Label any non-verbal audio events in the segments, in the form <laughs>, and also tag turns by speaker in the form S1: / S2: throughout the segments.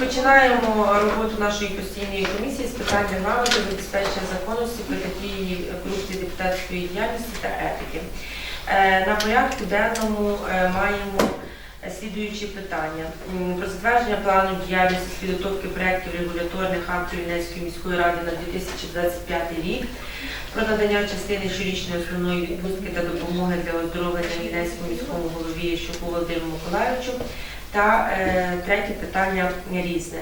S1: Розпочинаємо роботу нашої постійної комісії з питань регламенту, забезпечення законності, протидії корупції депутатської діяльності та етики. Е, На порядку денному е, маємо слідуючі питання. Про затвердження плану діяльності з підготовки проєктів регуляторних актів Вінницької міської ради на 2025 рік, про надання частини щорічної основної відпустки та допомоги для оздоровлення Вінницькому міському голові Ящуку Володимиру Миколаївичу, та е, третє питання різне.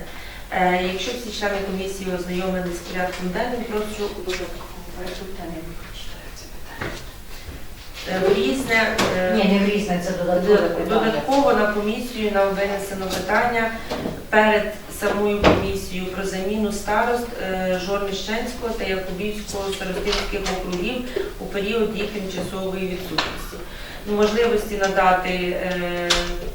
S1: Е, якщо всі члени комісії ознайомлені з порядком денним, прошу в різне. е,
S2: Ні, не в різне, це додаткове питання.
S1: Додатково на комісію нам винесено питання перед самою комісією про заміну старост Жорміщенського та Якубівського старостинських округів у період їх тимчасової відсутності. Можливості надати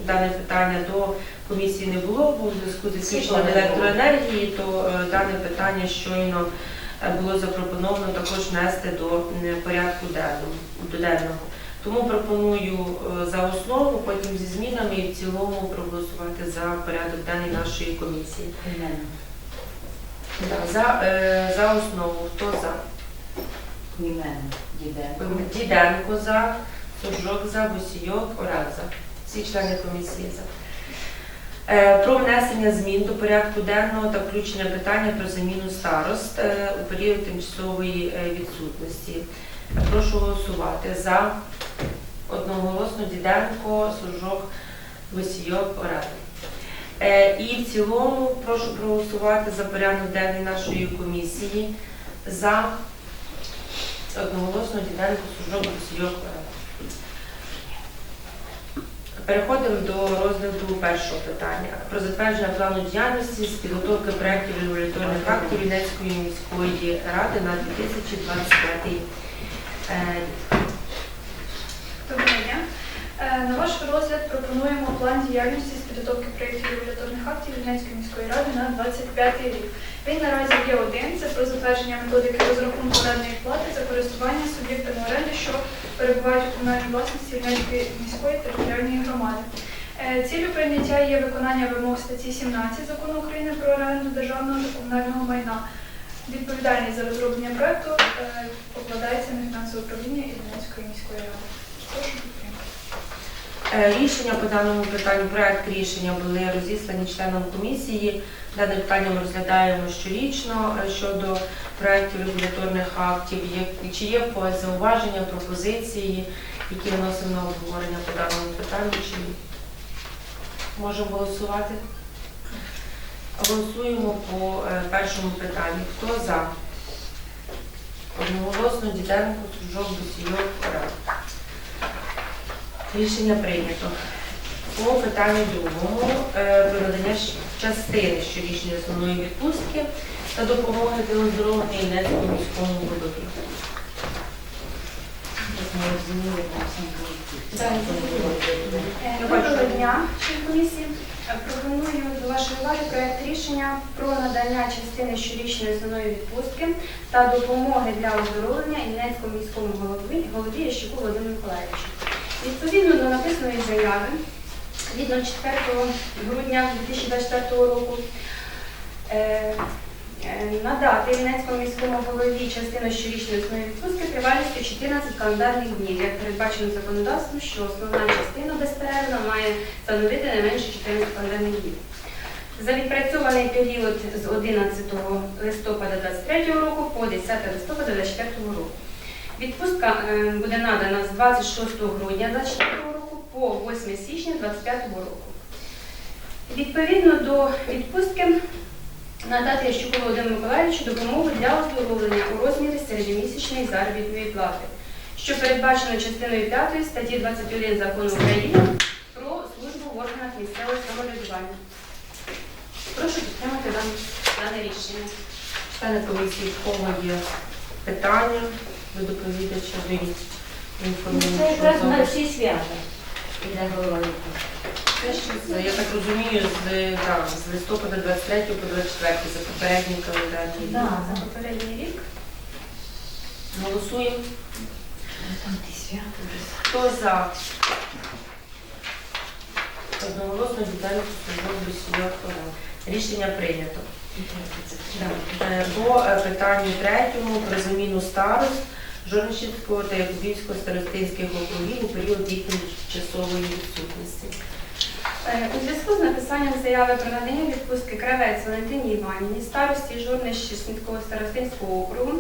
S1: дане питання до комісії не було, бо у зв'язку з відключенням електроенергії, то е, дане питання щойно е, було запропоновано також внести до е, порядку денного. Тому пропоную за основу, потім зі змінами і в цілому проголосувати за порядок денний нашої комісії. За, е, за основу. Хто за?
S2: Діденко.
S1: Діденко за, Суржок за, Босійок, Орел за. Всі члени комісії за. Е, Про внесення змін до порядку денного та включення питання про заміну старост е, у період тимчасової е, відсутності. Прошу голосувати за одноголосно Діденко, Суржок, Босійок, Орел. І в цілому прошу проголосувати за порядок денний нашої комісії за одноголосно Діденко, Суржок, Босійок, Орел. Переходимо до розгляду першого питання про затвердження плану діяльності з підготовки проєктів регуляторних актів Вінницької міської ради на 2025 рік. Е,
S3: Доброго дня. Е, На ваш розгляд пропонуємо план діяльності з підготовки проєктів регуляторних актів Вінницької міської ради на 25 рік. Він наразі є один. Це про затвердження методики розрахунку орендної плати за користування суб'єктами оренди, що перебувають у комунальній власності Вінницької міської територіальної громади. Е, Ціллю прийняття є виконання вимог статті 17 закону України про оренду державного та комунального майна. Відповідальність за розроблення проекту е, покладається на фінансове управління Вінницької міської ради.
S1: Е, Рішення по даному питанню, проект рішення були розіслані членам комісії. Дане питання ми розглядаємо щорічно е, щодо проєктів регуляторних актів. Чи є зауваження, пропозиції, які виносимо на обговорення по даному питанню? Чи можемо голосувати? Голосуємо по е, першому питанню. Хто за? Одноголосно Діденко, Сужок, Бусійок, Орел. Рішення прийнято. По питанню другому е, про надання частини щорічної основної відпустки та допомоги для оздоровлення Іллецькому міському голові.
S4: Доброго дня, член комісії. Е, Пропоную до вашої уваги проект рішення про надання частини щорічної основної відпустки та допомоги для оздоровлення Іллінецькому міському голові, Ящуку Володимиру Миколаївичу. Відповідно до написаної заяви від 04 грудня 2024 року е, е, надати Іллінецькому міському голові частину щорічної основної відпустки тривалістю 14 календарних днів, як передбачено законодавством, що основна частина безперервно має становити не менше 14 календарних днів. За відпрацьований період з 11 листопада 2023 року по 10 листопада 2024 року. Відпустка е, буде надана з 26 грудня 2024 року по 8 січня 2025 року. Відповідно до відпустки надати Ящуку Володимиру Миколаївичу допомогу для оздоровлення у розмірі середньомісячної заробітної плати, що передбачено частиною 5 статті 21 закону України про службу в органах місцевого самоврядування. Прошу підтримати дане, дане рішення.
S1: Члени комісії, в кого є питання до доповідача, беріть
S2: Ну. Це якраз на всі свята. Іде голова.
S1: Я так розумію, з, так, з листопада 23 по 24 за попередній календарний рік.
S2: Да.
S4: За попередній рік.
S1: Голосуємо.
S2: Вже.
S1: Хто за? Одноголосно Сужок, Бесійок, Орел. Рішення прийнято. Е, По е, питанню третьому про заміну старост Жорнищенського та Якубівського старостинських округів у період їхньої часової відсутності.
S4: Е, У зв'язку з написанням заяви про надання відпустки кравець Валентині Іванівні, старості Журнищівського старостинського округу,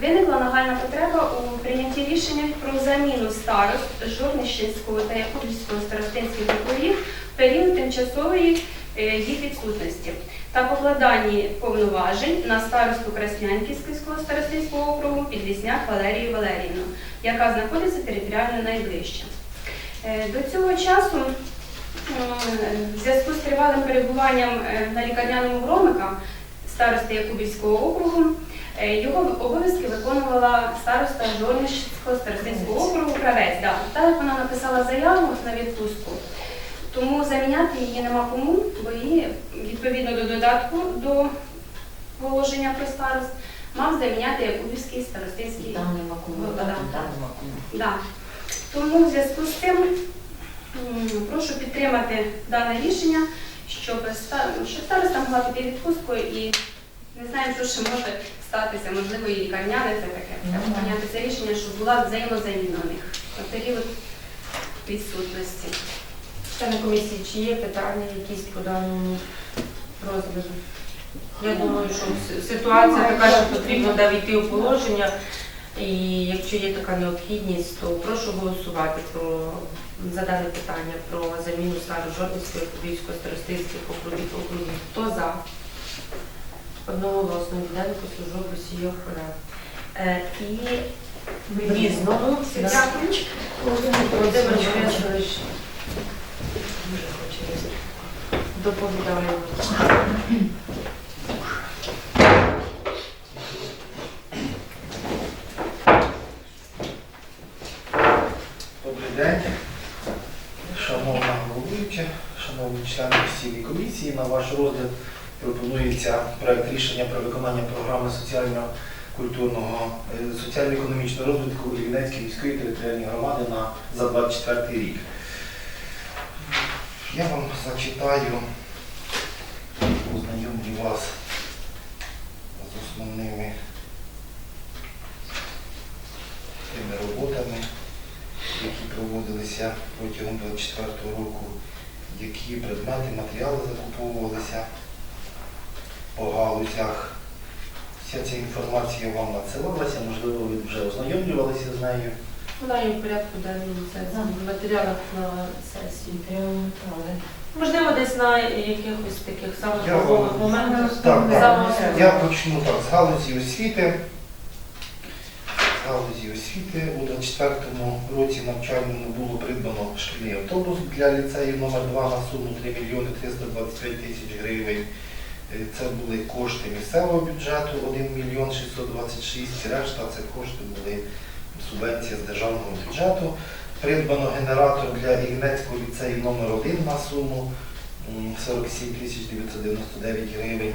S4: виникла нагальна потреба у прийнятті рішення про заміну старост Журнищівського та Якубівського старостинських округів в період тимчасової е, їх відсутності та покладанні повноважень на старосту Краснянківського старостинського округу Підлісняк Валерію Валеріївну, яка знаходиться територіально найближче. Е, До цього часу В зв'язку з тривалим перебуванням е, на лікарняному Громика старости Якубівського округу, е, його обов'язки виконувала староста Жорнищського старостинського округу Кравець. Так вона написала заяву на відпустку, тому заміняти її нема кому, бо її відповідно до додатку до положення про старост мав заміняти Якубівський старостинський
S2: Там нема кому,
S4: Ну,
S2: там
S4: да.
S2: нема кому.
S4: Да. Тому в зв'язку з цим м, прошу підтримати дане рішення, щоб, ста- щоб староста могла піти відпустку і не знаємо, що ще може статися, можливо, і лікарняне це таке. Треба
S2: Ну,
S4: прийняти це рішення, щоб була взаємозаміна у них на період відсутності.
S1: Члени комісії, чи є питання якісь по даному розгляду? Я думаю, що ситуація така, що потрібно да, війти у положення, і якщо є така необхідність, то прошу голосувати про за дане питання про заміну старо Жордівського і Кубівського старостинських округів округів. Хто за? Одноголосно Діденко, Служок, Росія, Фора. Е, і різному. Володимир Борисович
S2: Дуже хочу.
S1: Доповідає.
S5: Добрий день, шановна головуюча, шановні члени постійної комісії. На ваш розгляд пропонується проект рішення про виконання програми соціально-культурного е, соціально-економічного розвитку Іллінецької міської територіальної громади на за 24 рік. Я вам зачитаю, ознайомлю вас з основними тими роботами які проводилися протягом 24 року, які предмети, матеріали закуповувалися по галузях. Вся ця інформація вам надсилалася, можливо, ви вже ознайомлювалися з нею.
S1: Вона є в порядку денному сесії, в матеріалах на сесії. Можливо, десь на якихось таких самих
S5: Я вам-
S1: моментах.
S5: Так, так.
S1: Саме
S5: Я почну так, з галузі освіти. З галузі освіти у 24 році навчальному було придбано шкільний автобус для ліцею номер 2 на суму 3 мільйони 325 тисяч гривень. Е, Це були кошти місцевого бюджету 1 мільйон 626, решта це кошти були субвенція з державного бюджету. Придбано генератор для Ігнецького ліцею номер 1 на суму 47 тисяч 999 гривень.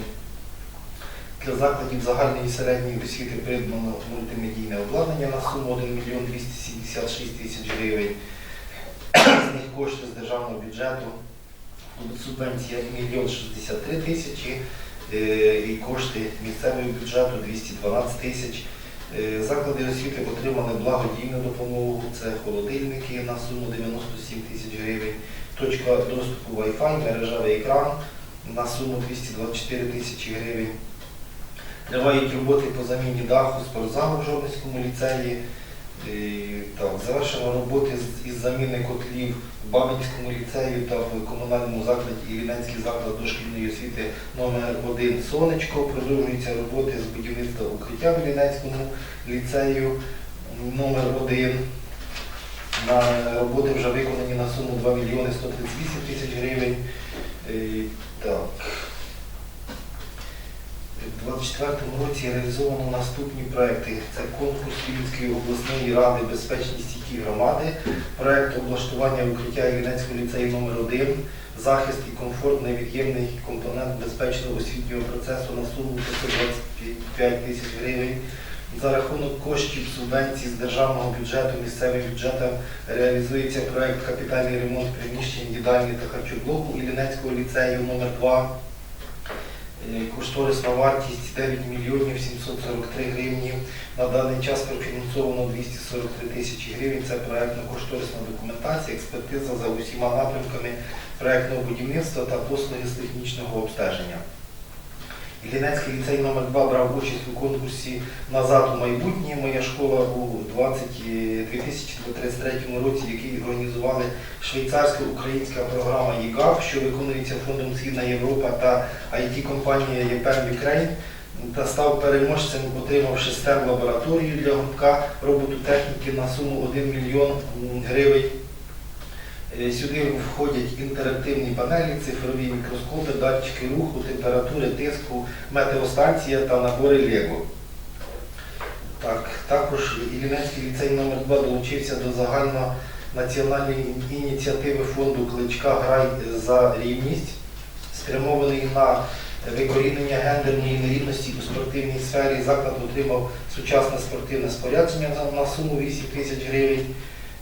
S5: Для закладів загальної і середньої освіти придбано мультимедійне обладнання на суму 1 мільйон 276 тисяч гривень. З них кошти з державного бюджету. Субвенція 1 мільйон 63 тисячі е, і кошти місцевого бюджету 212 тисяч. Е, Заклади освіти отримали благодійну допомогу. Це холодильники на суму 97 тисяч гривень, точка доступу Wi-Fi, мережевий екран на суму 224 тисячі гривень. Тривають роботи по заміні даху спортзалу в Жорницькому ліцеї. Так, завершено роботи із заміни котлів в Бабинському ліцею та в комунальному закладі Іллінецький заклад дошкільної освіти номер 1 Сонечко. Продовжуються роботи з будівництва укриття в Іллінецькому ліцею номер 1 На роботи вже виконані на суму 2 мільйони 138 тисяч гривень. Е, Так. У 2024 році реалізовано наступні проекти. Це конкурс Вінницької обласної ради безпечність сіті громади, проект облаштування укриття Іллінецького ліцею номер 1 захист і комфорт невід'ємний компонент безпечного освітнього процесу на суму 525 тисяч гривень. За рахунок коштів субвенцій з державного бюджету місцевим бюджетом реалізується проект капітальний ремонт приміщень їдальні та харчоблоку Іллінецького ліцею номер 2 Кошторисна вартість 9 мільйонів 743 гривні. На даний час профінансовано 243 тисячі гривень. Це проектно-кошторисна документація, експертиза за усіма напрямками проєктного будівництва та послуги з технічного обстеження. Іллінецький ліцей номер 2 брав участь у конкурсі Назад у майбутнє. Моя школа у 2033 році, який організували швейцарсько-українська програма ЄГАП, що виконується фондом Східна Європа та IT-компанія ЄПЕМ Ukraine, та став переможцем, отримавши STEM лабораторію для гуртка роботу техніки на суму 1 мільйон гривень. Е, Сюди входять інтерактивні панелі, цифрові мікроскопи, датчики руху, температури, тиску, метеостанція та набори Лего. Так, також Іллінецький ліцей номер 2 долучився до загальнонаціональної ініціативи фонду Кличка Грай за рівність, спрямований на викорінення гендерної нерівності у спортивній сфері. Заклад отримав сучасне спортивне спорядження на суму 8 тисяч гривень.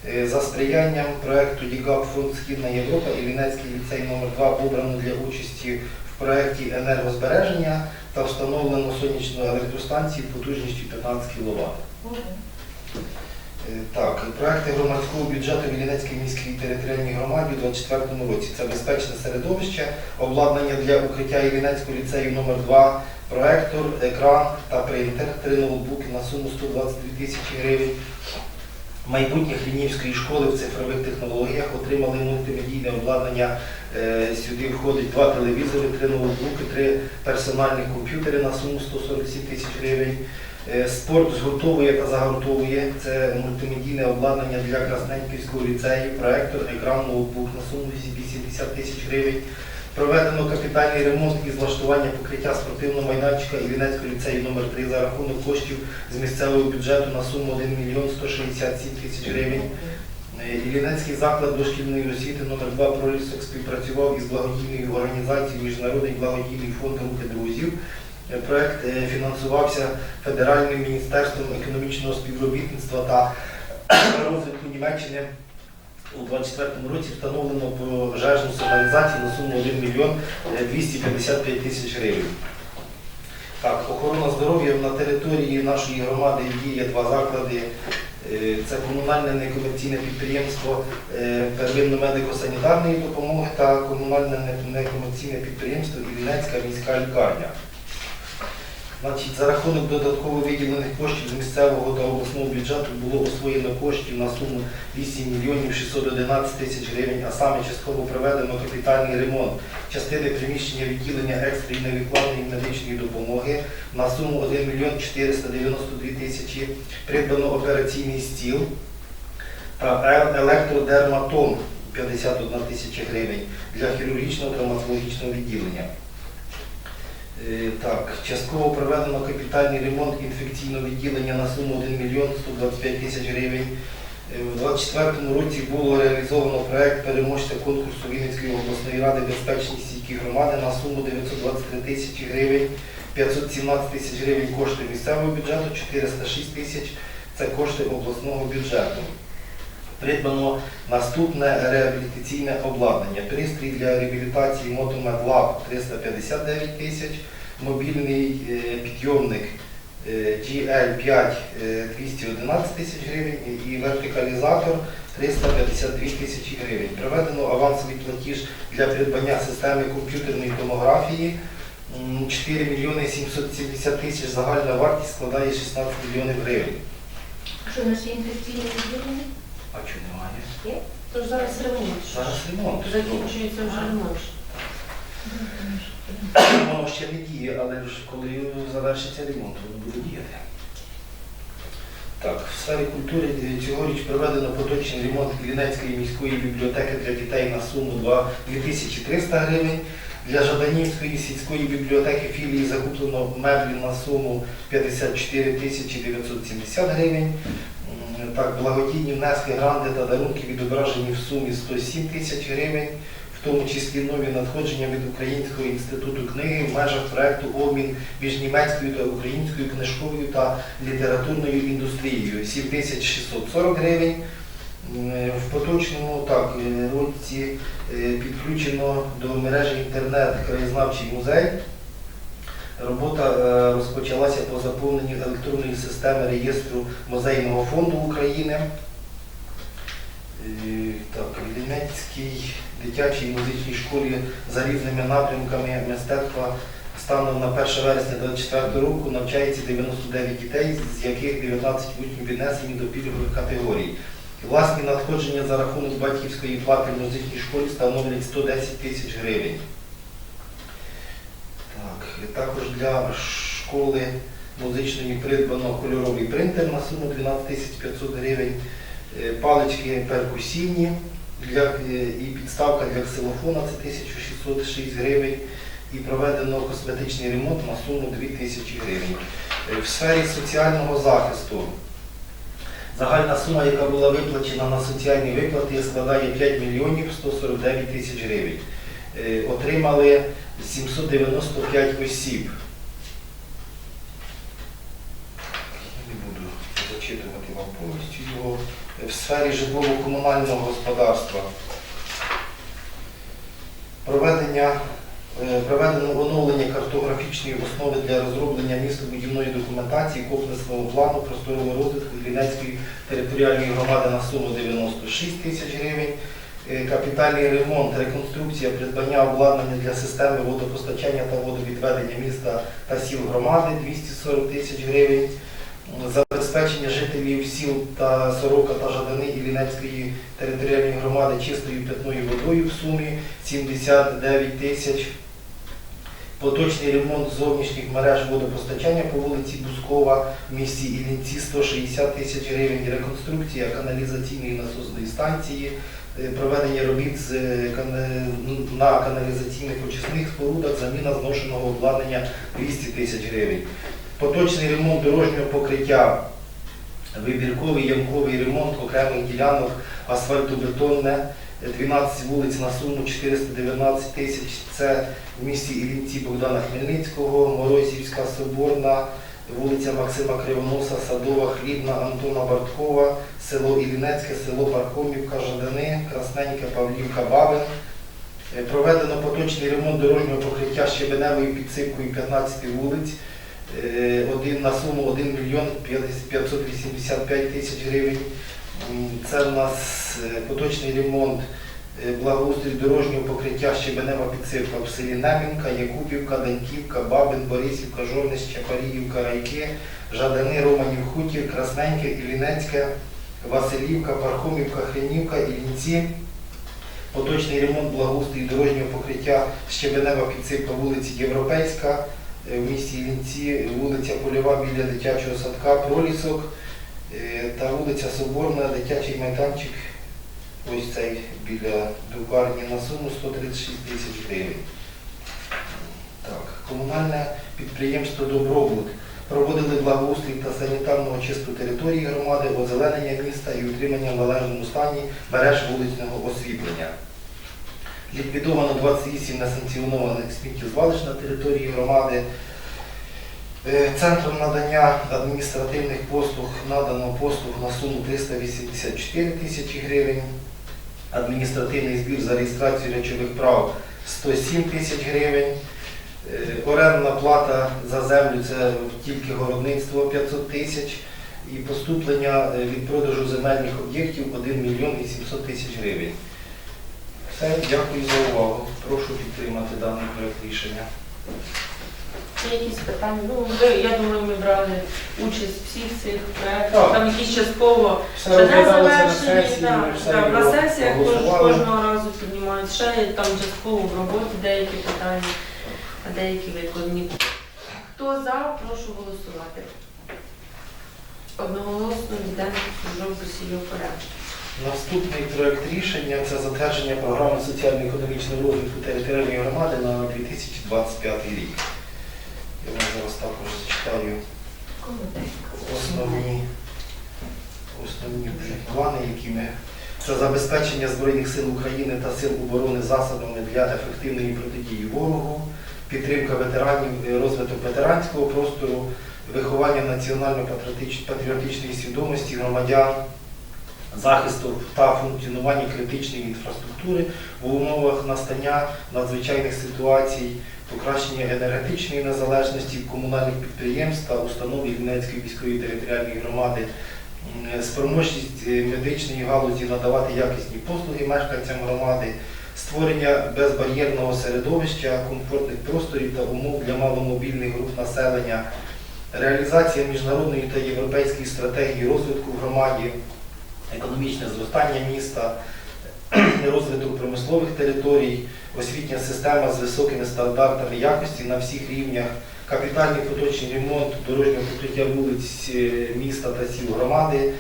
S5: Е, За сприянням проекту ДІГАП Фонд Східна Європа Іллінецький ліцей номер 2 обрано для участі в проєкті енергозбереження та встановлено сонячну електростанцію потужністю 15 кВт. Так, проекти громадського бюджету в міській територіальній громаді у 2024 році. Це безпечне середовище, обладнання для укриття Іллінецького ліцею номер 2 проектор, екран та принтер, три ноутбуки на суму 122 тисячі гривень майбутніх Лінівської школи в цифрових технологіях отримали мультимедійне обладнання. Е, Сюди входить два телевізори, три ноутбуки, три персональні комп'ютери на суму 147 тисяч гривень. Е, Спорт згуртовує та загортовує. Це мультимедійне обладнання для Красненківського ліцею, проектор, екран, ноутбук на суму 80 тисяч гривень. Проведено капітальний ремонт і злаштування покриття спортивного майданчика Іллінецького ліцею номер 3 за рахунок коштів з місцевого бюджету на суму 1 мільйон 167 тисяч гривень. Е, Іллінецький заклад дошкільної освіти номер 2 «Пролісок» співпрацював із благодійною організацією Міжнародний благодійний фонд Руки друзів. Е, Проект е, фінансувався Федеральним міністерством економічного співробітництва та <clears throat> розвитку Німеччини. У 2024 році встановлено пожежну сигналізацію на суму 1 мільйон е, 255 тисяч гривень. Так, охорона здоров'я на території нашої громади діє два заклади. Е, Це комунальне некомерційне підприємство е, первинно-медико-санітарної допомоги та комунальне некомерційне підприємство Іллінецька міська лікарня. Значить, за рахунок додатково виділених коштів з місцевого та обласного бюджету було освоєно коштів на суму 8 мільйонів 611 тисяч гривень, а саме частково проведено капітальний ремонт частини приміщення відділення екстреної невідкладної медичної допомоги на суму 1 мільйон 492 тисячі, придбано операційний стіл та електродерматом 51 тисяча гривень для хірургічного травматологічного відділення. Е, Так, частково проведено капітальний ремонт інфекційного відділення на суму 1 мільйон 125 тисяч гривень. Е, У 2024 році було реалізовано проект переможця конкурсу Вінницької обласної ради безпечність стійкі громади на суму 923 тисячі гривень, 517 тисяч гривень кошти місцевого бюджету, 406 тисяч це кошти обласного бюджету. Придбано наступне реабілітаційне обладнання. Пристрій для реабілітації Lab 359 тисяч, мобільний е, підйомник е, GL5 е, 211 тисяч гривень і вертикалізатор 352 тисячі гривень. Проведено авансовий платіж для придбання системи комп'ютерної томографії 4 мільйони 770 тисяч. Загальна вартість складає 16 мільйонів гривень.
S2: Що у нас є інфекційне відділення?
S5: А чого немає?
S1: Тож зараз ремонт.
S5: Зараз ремонт.
S1: Закінчується вже ремонт.
S5: Воно ще не діє, але ж коли завершиться ремонт, воно буде діяти. Так, в сфері культури цьогоріч проведено поточний ремонт Іллінецької міської бібліотеки для дітей на суму 2300 гривень. Для Жаданівської сільської бібліотеки філії закуплено меблі на суму 54 тисячі 970 гривень. Так, благодійні внески, гранди та дарунки відображені в сумі 107 тисяч гривень, в тому числі нові надходження від Українського інституту книги в межах проекту обмін між німецькою та українською книжковою та літературною індустрією 7640 гривень. В поточному так, е, році е, підключено до мережі інтернет краєзнавчий музей. Робота е, розпочалася по заповненню електронної системи реєстру Музейного фонду України. Е, Так, в Вінницькій дитячій музичній школі за різними напрямками мистецтва станом на 1 вересня 2024 року навчається 99 дітей, з яких 19 учнів віднесені до пільгових категорій. Власні надходження за рахунок батьківської плати в музичній школі становлять 110 тисяч гривень. Також для школи музичної придбано кольоровий принтер на суму 12 500 гривень, е, палички перкусійні для, е, і підставка для ксилофона це 1606 гривень і проведено косметичний ремонт на суму 2 тисячі гривень. Е, В сфері соціального захисту загальна сума, яка була виплачена на соціальні виплати, складає 5 мільйонів 149 тисяч гривень. Отримали 795 осіб. Не буду зачитувати вам повністю його. В сфері житлово-комунального господарства проведення, е, проведено оновлення картографічної основи для розроблення містобудівної документації комплексного плану просторового розвитку Вінницької територіальної громади на суму 96 тисяч гривень. Е, Капітальний ремонт, реконструкція, придбання обладнання для системи водопостачання та водовідведення міста та сіл громади 240 тисяч гривень. Забезпечення жителів сіл та Сорока та Жадани Іллінецької територіальної громади чистою питною водою в сумі 79 тисяч. Поточний ремонт зовнішніх мереж водопостачання по вулиці Бускова в місті Іллінці 160 тисяч гривень. Реконструкція каналізаційної насосної станції, е, проведення робіт е, кана- на каналізаційних очисних спорудах, заміна зношеного обладнання 200 тисяч гривень. Поточний ремонт дорожнього покриття, вибірковий ямковий ремонт окремих ділянок, асфальтобетонне, 12 вулиць на суму 419 тисяч. Це в місті Іллінці Богдана Хмельницького, Морозівська, Соборна, вулиця Максима Кривоноса, Садова, Хлібна, Антона Барткова, село Іллінецьке, село Пархомівка, Жадани, Красненьке, Павлівка, Бабин. Е, Проведено поточний ремонт дорожнього покриття щебеневою підсипкою 15 вулиць. Е, один на суму 1 мільйон 585 тисяч гривень. Це в нас е, поточний ремонт е, благоустрій дорожнього покриття Щебенева підсипка в селі Немінка, Якубівка, Даньківка, Бабин, Борисівка, Жорниць, Чапаріївка, Райки, Жадани, Романів, Хутір, Красненьке, Іллінецьке, Василівка, Пархомівка, Хренівка, Іллінці. Поточний ремонт благоустрій дорожнього покриття Щебенева підсипка вулиці Європейська, е, в місті Іллінці, вулиця Польова біля дитячого садка, Пролісок та вулиця Соборна, дитячий майданчик, ось цей біля друкарні на суму 136 тисяч гривень. Так, комунальне підприємство Добробут проводили благоустрій та санітарну очистку території громади, озеленення міста і утримання в належному стані мереж вуличного освітлення. Ліквідовано 28 несанкціонованих сміттєзвалищ на території громади. Е, Центром надання адміністративних послуг надано послуг на суму 384 тисячі гривень. Адміністративний збір за реєстрацію речових прав 107 тисяч гривень. Е, Орендна плата за землю це тільки городництво 500 тисяч. І поступлення е, від продажу земельних об'єктів 1 мільйон 800 тисяч гривень. Все, дякую за увагу. Прошу підтримати даний проект рішення.
S1: Є якісь питання? Ну, ви, я думаю, ми брали участь в всіх цих проєктах.
S5: Так.
S1: Там якісь частково
S5: Все
S1: ще не
S5: розглядалося на
S1: завершені.
S5: сесії, все
S1: на сесіях кож- кожного разу піднімають. Ще є там частково в роботі деякі питання, а деякі виконані. Хто за, прошу голосувати. Одноголосно йдемо в жовту порядку.
S5: Наступний проект рішення це затвердження програми соціально-економічного розвитку територіальної громади на 2025 рік. Я зараз також зачитаю основні, основні плани, які ми. Це забезпечення Збройних сил України та сил оборони засобами для ефективної протидії ворогу, підтримка ветеранів, е, розвиток ветеранського простору, виховання національно-патріотич- патріотичної свідомості громадян, захисту та функціонування критичної інфраструктури в умовах настання надзвичайних ситуацій, покращення енергетичної незалежності комунальних підприємств та установ Вінницької міської територіальної громади, спроможність е, медичної галузі надавати якісні послуги мешканцям громади, створення безбар'єрного середовища, комфортних просторів та умов для маломобільних груп населення, реалізація міжнародної та європейської стратегії розвитку в громаді, економічне зростання міста, <clears throat> розвиток промислових територій, освітня система з високими стандартами якості на всіх рівнях, капітальний поточний ремонт дорожнього покриття вулиць е, міста та сіл громади,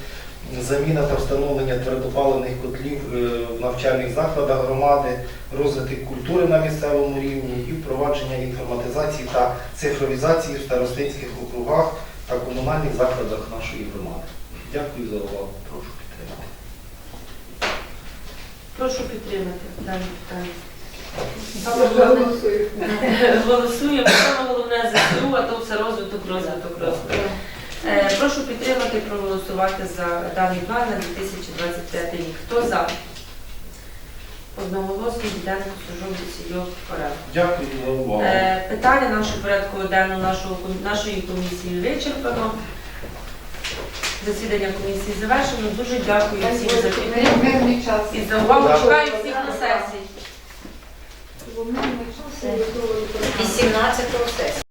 S5: заміна та встановлення твердопаливних котлів е, в навчальних закладах громади, розвиток культури на місцевому рівні і впровадження інформатизації та цифровізації в старостинських округах та комунальних закладах нашої громади. Дякую за увагу. Прошу.
S1: Прошу підтримати дане питання. <laughs> Голосуємо. Саме головне ЗСУ, а то все розвиток, розвиток, розвиток. Е, Прошу підтримати і проголосувати за даний план на 2025 рік. Хто за? Одноголосно йдемо сужок сільок порядку.
S5: Дякую за увагу.
S1: Е, Питання нашого порядку денного нашої комісії вичерпано. Засідання комісії завершено. Дуже дякую всім за підтримку і за увагу. Чекаю всіх на сесії.
S2: 18 сесії.